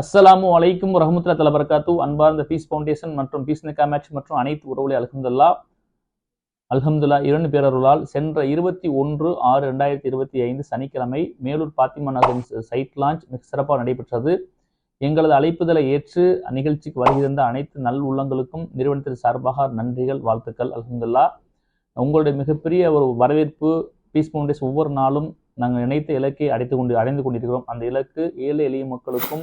அஸ்ஸலாமு அலைக்கும் ரஹமத்துல தலபர்காத்து அன்பார்ந்த பீஸ் ஃபவுண்டேஷன் மற்றும் பீஸ் நிக்கா மேட்ச் மற்றும் அனைத்து உறவுகளை அல்ஹம்துல்லா அல்ஹம்துல்லா இரண்டு பேரருளால் சென்ற இருபத்தி ஒன்று ஆறு ரெண்டாயிரத்தி இருபத்தி ஐந்து சனிக்கிழமை மேலூர் பாத்திமா நகரின் சைட் லான்ச் மிக சிறப்பாக நடைபெற்றது. எங்களது அழைப்புதலை ஏற்று நிகழ்ச்சிக்கு வருகின்ற அனைத்து நல் உள்ளங்களுக்கும் நிறுவனத்தின் சார்பாக நன்றிகள் வாழ்த்துக்கள் அல்ஹம்துல்லா உங்களுடைய மிகப்பெரிய ஒரு வரவேற்பு பீஸ் ஃபவுண்டேஷன் ஒவ்வொரு நாளும் நாங்கள் நினைத்த இலக்கை அடைத்து கொண்டு அடைந்து கொண்டிருக்கிறோம். அந்த இலக்கு ஏழை எளிய மக்களுக்கும்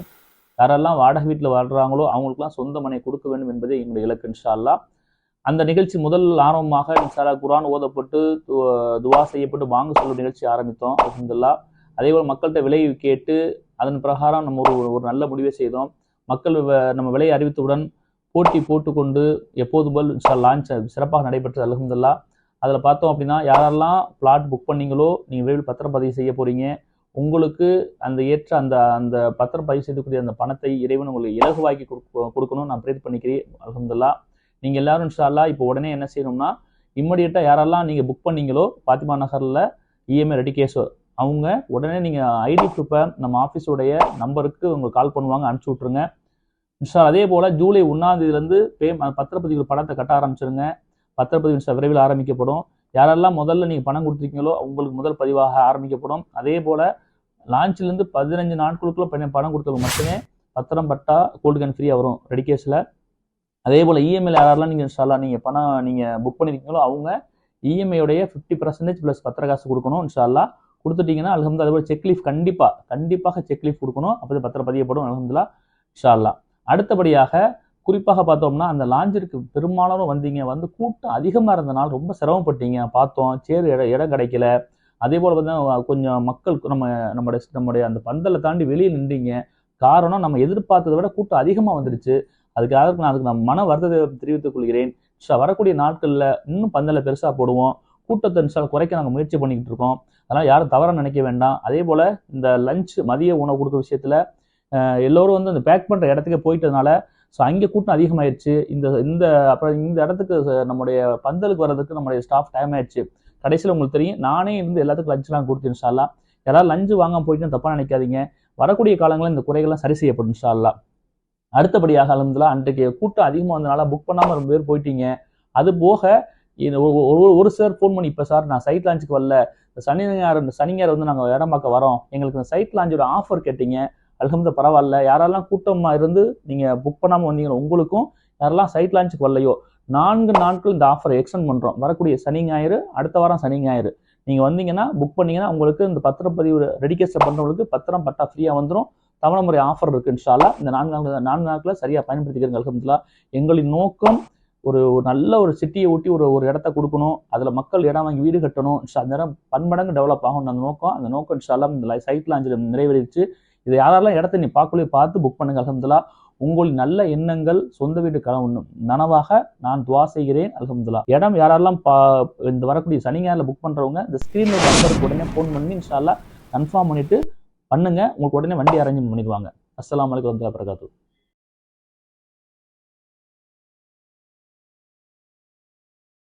யாரெல்லாம் வாடகை வீட்டில் வாழ்கிறாங்களோ அவங்களுக்குலாம் சொந்த மனை கொடுக்க வேண்டும் என்பதே எங்களுடைய இலக்கு இன்ஷால்லா அந்த நிகழ்ச்சி முதல் ஆரம்பமாக இன்ஷால்லா குரான் ஓதப்பட்டு து- துவா செய்யப்பட்டு வாங்க சொல்லும் நிகழ்ச்சி ஆரம்பித்தோம் அல்ஹம்துலில்லாஹ் அதே போல் மக்கள்கிட்ட விலையை கேட்டு அதன் பிரகாரம் நம்ம ஒரு ஒரு நல்ல முடிவை செய்தோம். மக்கள் வ- நம்ம விலையை அறிவித்தவுடன் போட்டி போட்டுக்கொண்டு எப்போது போல் லான்ச் சிறப்பாக நடைபெற்றது அல்ஹம்துலில்லாஹ் அதில் பார்த்தோம் அப்படின்னா யாரெல்லாம் பிளாட் புக் பண்ணீங்களோ நீங்கள் விரைவில் பத்திரப்பதிவு செய்ய போகிறீங்க உங்களுக்கு அந்த ஏற்ற அந்த அந்த பத்திரம் பதிவு செய்யக்கூடிய அந்த பணத்தை இறைவன் உங்களுக்கு இலகுவாக்கி கொடுக்கணும்னு நான் பிரேத் பண்ணிக்கிறேன். அலமதுல்லா நீங்கள் எல்லாரும் இன்ஷால்லா இப்போ உடனே என்ன செய்யணும்னா இம்மீடியட்டாக யாரெல்லாம் நீங்கள் புக் பண்ணீங்களோ பாத்திமா நகரில் இஎம்ஐ ரெடி கேஸோ அவங்க உடனே நீங்கள் ஐடி ப்ரூஃபை நம்ம ஆஃபீஸோடைய நம்பருக்கு உங்களுக்கு கால் பண்ணுவாங்க அனுப்பிச்சி விட்ருங்க இன்ஷா அதே போல் ஜூலை ஒன்றாம் தேதியிலேருந்து பே பத்திரப்பதிவு பணத்தை கட்ட ஆரம்பிச்சிருங்க. பத்திரப்பதிவு விரைவில் ஆரம்பிக்கப்படும். யாரெல்லாம் முதல்ல நீங்கள் பணம் கொடுத்துருக்கீங்களோ உங்களுக்கு முதல் பதிவாக ஆரம்பிக்கப்படும். அதே போல் லான்ச்லேருந்து பதினஞ்சு நாட்களுக்குள்ள பணம் பணம் கொடுத்தவங்க மட்டுமே பத்திரம் பட்டா கோல்டு கேன் ஃப்ரீயாக வரும் ரெடி கேஸில் அதே போல் இஎம்ஐல யாரெல்லாம் நீங்கள் இன்ஷால்லா நீங்கள் பணம் நீங்கள் புக் பண்ணியிருக்கீங்களோ அவங்க இஎம்ஐயோடைய ஃபிஃப்டி பர்சன்டேஜ் ப்ளஸ் பத்திர காசு கொடுக்கணும் இன்ஷால்லா கொடுத்துட்டீங்கன்னா அல்ஹம்து அதே போல் செக் லீஃப் கண்டிப்பாக கண்டிப்பாக செக் லீஃப் கொடுக்கணும். அப்போ பத்திரம் பதியப்படும் அல்ஹம்துல்லா இன்ஷால்லா அடுத்தபடியாக குறிப்பாக பார்த்தோம்னா அந்த லாஞ்சிற்கு பெரும்பாலும் வந்தீங்க. வந்து கூட்டம் அதிகமாக இருந்தனால ரொம்ப சிரமப்பட்டீங்க. பார்த்தோம் சேர் இடம் இடம் கிடைக்கல. அதே போல் பார்த்தீங்கன்னா கொஞ்சம் மக்கள் நம்ம நம்முடைய நம்முடைய அந்த பந்தலை தாண்டி வெளியே நின்றீங்க. காரணம் நம்ம எதிர்பார்த்ததை விட கூட்டம் அதிகமாக வந்துடுச்சு அதுக்காக நான் அதுக்கு நான் மன வருத்தத்தை தெரிவித்துக் கொள்கிறேன். ஸோ வரக்கூடிய நாட்களில் இன்னும் பந்தலை பெருசாக போடுவோம். கூட்டத்தை நிமிஷம் குறைக்க நாங்கள் முயற்சி பண்ணிக்கிட்டு இருக்கோம். அதனால் யாரும் தவறாக நினைக்க வேண்டாம். அதே போல் இந்த லஞ்ச் மதிய உணவு கொடுக்குற விஷயத்தில் எல்லோரும் வந்து அந்த பேக் பண்ணுற இடத்துக்கே போயிட்டதுனால ஸோ அங்கே கூட்டம் அதிகமாயிருச்சு. இந்த இந்த அப்புறம் இந்த இடத்துக்கு நம்முடைய பந்தலுக்கு வர்றதுக்கு நம்முடைய ஸ்டாஃப் டைம் ஆயிடுச்சு கடைசியில் உங்களுக்கு தெரியும் நானே இருந்து எல்லாத்துக்கும் லஞ்செலாம் கொடுத்து இன்ஷால்லா யாராவது லஞ்சு வாங்க போயிட்டு தப்பாக நினைக்காதீங்க. வரக்கூடிய காலங்களில் இந்த குறைகள்லாம் சரி செய்யப்படும் இன்ஷால்லா அடுத்தபடியாக இருந்தால் அன்றைக்கு கூட்டம் அதிகமாக வந்தனால புக் பண்ணாமல் ரொம்ப பேர் போயிட்டீங்க. அது போக ஒரு- ஒரு சார் ஃபோன் பண்ணி இப்போ சார் நான் சைட் லான்ச்சுக்கு வரல. சனி ஞாயிறு இந்த சனி ஞாயிறு வந்து நாங்கள் இடம் பார்க்க வரோம். எங்களுக்கு இந்த சைட் லான்ச்சோட ஆஃபர் கேட்டீங்க. அல்ஹம்து பரவாயில்ல. யாரெல்லாம் கூட்டமாக இருந்து நீங்கள் புக் பண்ணாமல் வந்தீங்களோ உங்களுக்கும் யாரெல்லாம் சைட் லான்ச்சுக்கு வரலையோ நான்கு நாட்கள் இந்த ஆஃபரை எக்ஸ்டெண்ட் பண்ணுறோம் வரக்கூடிய சனி ஞாயிறு அடுத்த வாரம் சனி ஞாயிறு. நீங்கள் வந்தீங்கன்னா புக் பண்ணீங்கன்னா உங்களுக்கு இந்த பத்திரப்பதிவு ரெடிகேஸ்டர் பண்ணுறவங்களுக்கு பத்திரம் பட்டா ஃப்ரீயாக வந்துடும் தவணை முறை ஆஃபர் இருக்கு இன்ஷாலா இந்த நான்கு நாட்கள் நான்கு நாட்களில் சரியாக பயன்படுத்திக்கிறீங்க அலகம்துல்லா எங்களின் நோக்கம் ஒரு நல்ல ஒரு சிட்டியை ஒட்டி ஒரு ஒரு இடத்த கொடுக்கணும். அதில் மக்கள் இடம் வாங்கி வீடு கட்டணும். அந்த நேரம் பன்மடங்கு டெவலப் ஆகும் அந்த நோக்கம். அந்த நோக்கம் இன்ஷால்லா இந்த சைட் லாஞ்சில் நிறைவேறிச்சு இது யாரெல்லாம் இடத்த நீ பார்க்கலையோ பார்த்து புக் பண்ணுங்க அலமதுல்லா உங்களின் நல்ல எண்ணங்கள் சொந்த வீடு கனவு நனவாக நான் துவா செய்கிறேன் அலமதுல்லா இடம் யாரெல்லாம் பா இந்த வரக்கூடிய சனி ஞாயிறில் புக் பண்ணுறவங்க இந்த ஸ்க்ரீனில் நம்பருக்கு உடனே ஃபோன் பண்ணி இன்ஷால்லா கன்ஃபார்ம் பண்ணிட்டு பண்ணுங்க. உங்களுக்கு உடனே வண்டி அரேஞ்ச் பண்ணிடுவாங்க. அஸ்லாம் வலைக்கம் வரஹ்மத்துல்லாஹி